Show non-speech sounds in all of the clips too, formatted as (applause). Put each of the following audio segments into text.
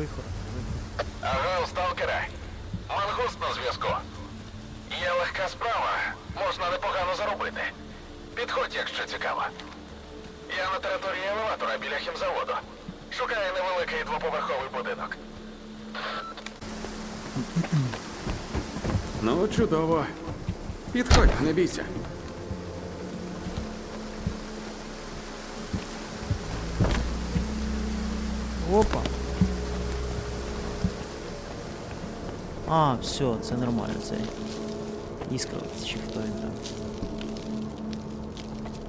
вихор. Агал, сталкере. Мангуст на зв'язку. Є легка справа. Можна непогано заробити. Підходь, якщо цікаво. Я на території елеватора біля хімзаводу. Шукаю невеликий двоповерховий будинок. Ну, чудово. Підходь, не бійся. Опа. А, все, це нормально, це іскровець, чи хто він там.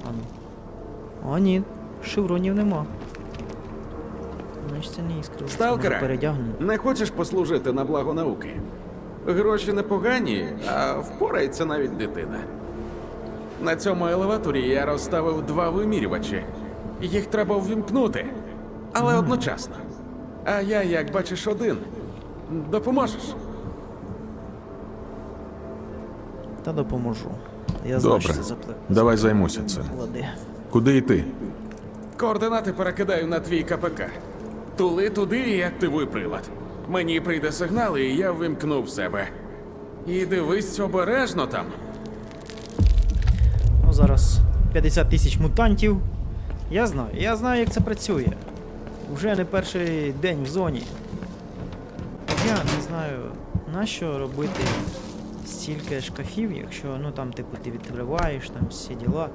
А ну. О, ні, шевронів нема. Значить це не іскровець. Сталкере, Передягнений. не хочеш послужити на благо науки? Гроші непогані, а впорається навіть дитина. На цьому елеваторі я розставив два вимірювачі. Їх треба ввімкнути, але одночасно. А я, як бачиш, один. Допоможеш? Та допоможу. Я знаю, Добре. що це заплив. Давай займуся цим. Лади. Куди йти? Координати перекидаю на твій КПК. Тули туди і активуй прилад. Мені прийде сигнал, і я ввімкну в себе. І дивись обережно там. Ну, зараз 50 тисяч мутантів. Я знаю, я знаю, як це працює. Уже не перший день в зоні. Я не знаю, нащо робити стільки шкафів, якщо ну там, типу, ти відкриваєш там всі діла.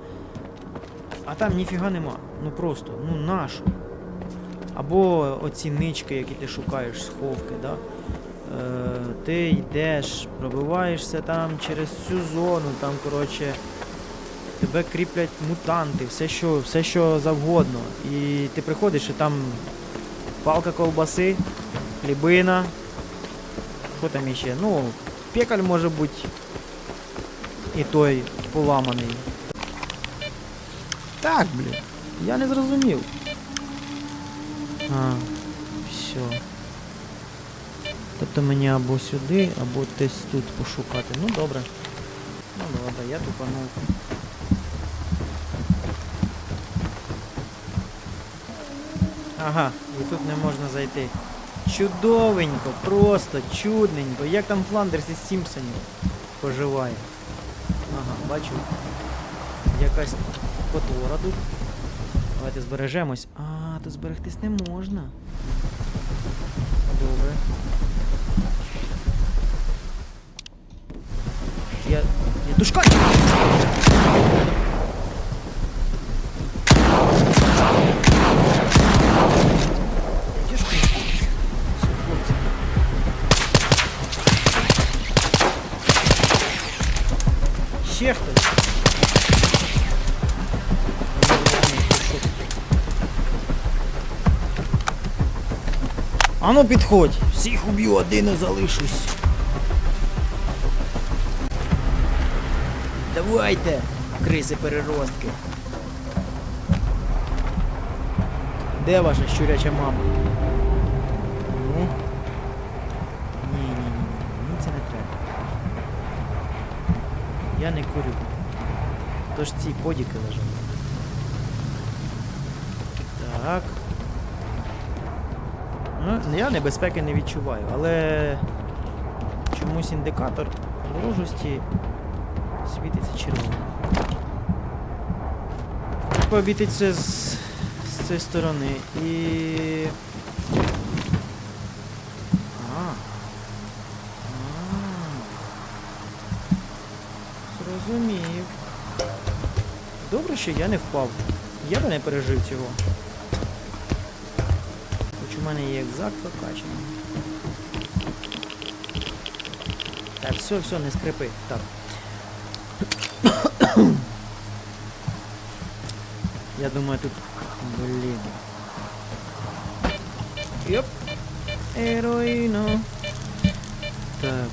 А там ніфіга нема. Ну просто, ну нащо? Або оці нички, які ти шукаєш, сховки, да? Е, ти йдеш, пробиваєшся там через всю зону, там, коротше, тебе кріплять мутанти, все що, все що завгодно. І ти приходиш і там палка ковбаси, хлібина. Що там іще? Ну, пекаль може бути. І той поламаний. Так, блін. Я не зрозумів. А, все. Тобто мені або сюди, або десь тут пошукати. Ну добре. Ну добре, я тупанув. Ага, і тут не можна зайти. Чудовенько, просто чудненько. Як там Фландерс із Сімпсонів поживає. Ага, бачу. Якась потвора тут. Давайте збережемось. А, тут зберегтись не можна. Добре. Я. Я душка! Ану підходь, всіх уб'ю, один не залишусь. Давайте, криси переростки. Де ваша щуряча мама? Ну? Ні, ні, ні, ні, мені це не треба. Я не курю. Тож ці подіки лежать. Так. Ну, я небезпеки не відчуваю, але чомусь індикатор ворожості світиться червоним. Це з, з цієї сторони і. А. Зрозумів. Добре, що я не впав. Я би не пережив цього. Мене є екзак прокачаний. Так, все, все, не скрипи. Так. (coughs) Я думаю, тут. Блін. Йоп. Ероїно. Так.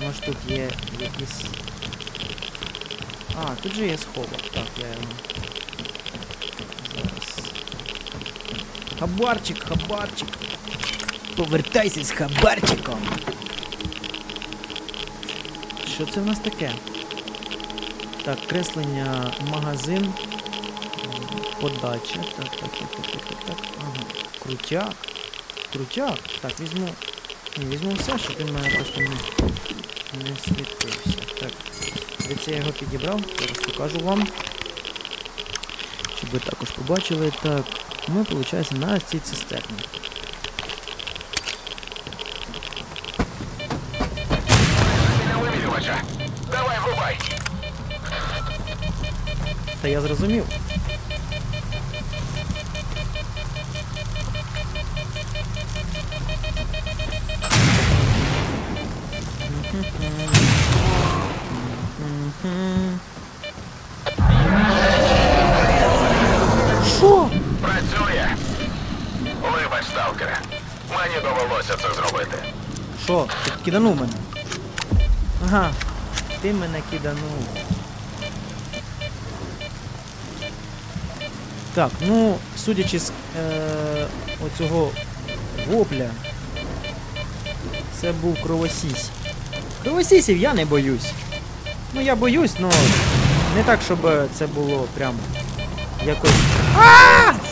Може тут є якісь. А, тут же є сховок. Так, я. Хабарчик, хабарчик. Повертайся з хабарчиком. Що це в нас таке? Так, креслення магазин. Подача. Так, так, так, так, так, так, так. Ага. Крутяк. Крутяк. Так, візьму. Ні, візьму все, щоб він мене просто не, не світився. Так. Де це я його підібрав? Зараз покажу вам. Ви також побачили. Так, ми, виходить, на цій цистерні. Давай врубай. Та я зрозумів. Мені довелося це зробити. Що? Ти киданув мене? Ага, ти мене киданув. Так, ну, судячи з е, оцього вопля, це був кровосісь. Кровосісів я не боюсь. Ну я боюсь, але не так, щоб це було прям якось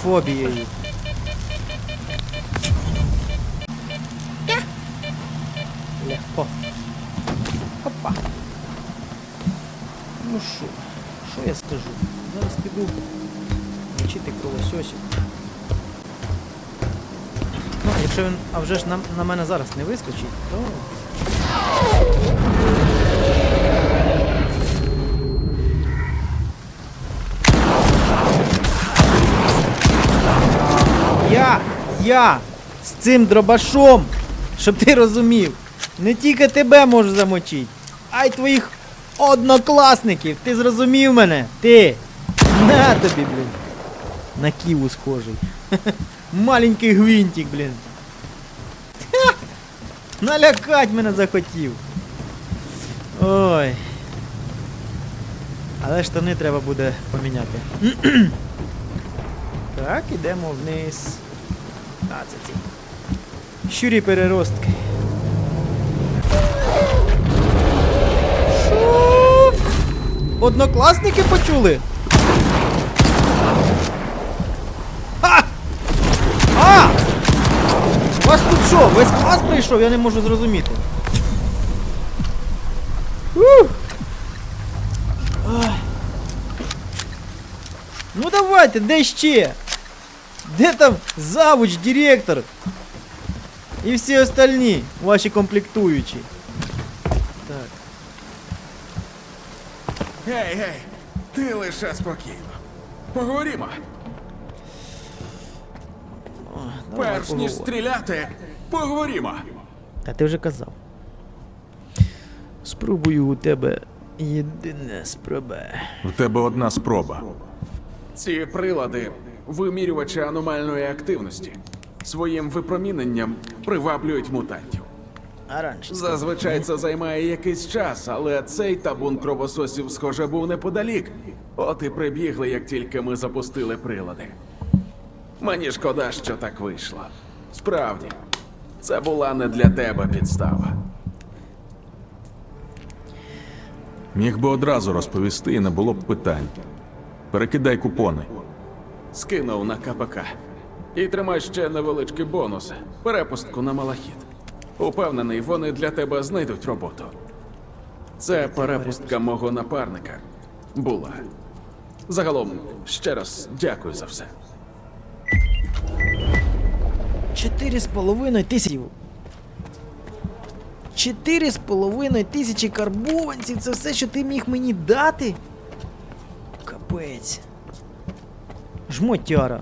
фобією. Ну що, що я скажу? Зараз піду лічити кровососів. Ну, якщо він, а вже ж на, на мене зараз не вискочить, то. Я, я з цим дробашом, щоб ти розумів, не тільки тебе можу замочити, а й твоїх однокласників. Ти зрозумів мене? Ти. На тобі, блін. На ківу схожий. (laughs) Маленький гвинтик, блін. (laughs) Налякать мене захотів. Ой. Але штани треба буде поміняти. (clears throat) так, ідемо вниз. А, це ці. Щурі переростки. Однокласники почули? А! А! У вас тут що? Весь клас прийшов? Я не можу зрозуміти. Ух! Ай. Ну давайте, де ще? Де там завуч, директор? І всі остальні ваші комплектуючі. Гей, гей, ти лише спокійно. Поговоримо. О, давай Перш ніж стріляти, поговоримо. Та ти вже казав. Спробую у тебе єдине спроба. В тебе одна спроба. Ці прилади вимірювачі аномальної активності. Своїм випроміненням приваблюють мутантів. А. Зазвичай це займає якийсь час, але цей табун кровососів, схоже, був неподалік. От і прибігли, як тільки ми запустили прилади. Мені шкода, що так вийшло. Справді, це була не для тебе підстава. Міг би одразу розповісти і не було б питань. Перекидай купони. Скинув на КПК. І тримай ще невеличкий бонус. Перепустку на малахіт. Упевнений, вони для тебе знайдуть роботу. Це перепустка мого напарника. Була. Загалом, ще раз дякую за все. Чотири з половиною тисячі. Чотири з половиною тисячі карбованців. Це все, що ти міг мені дати? Капець. Жмотяра.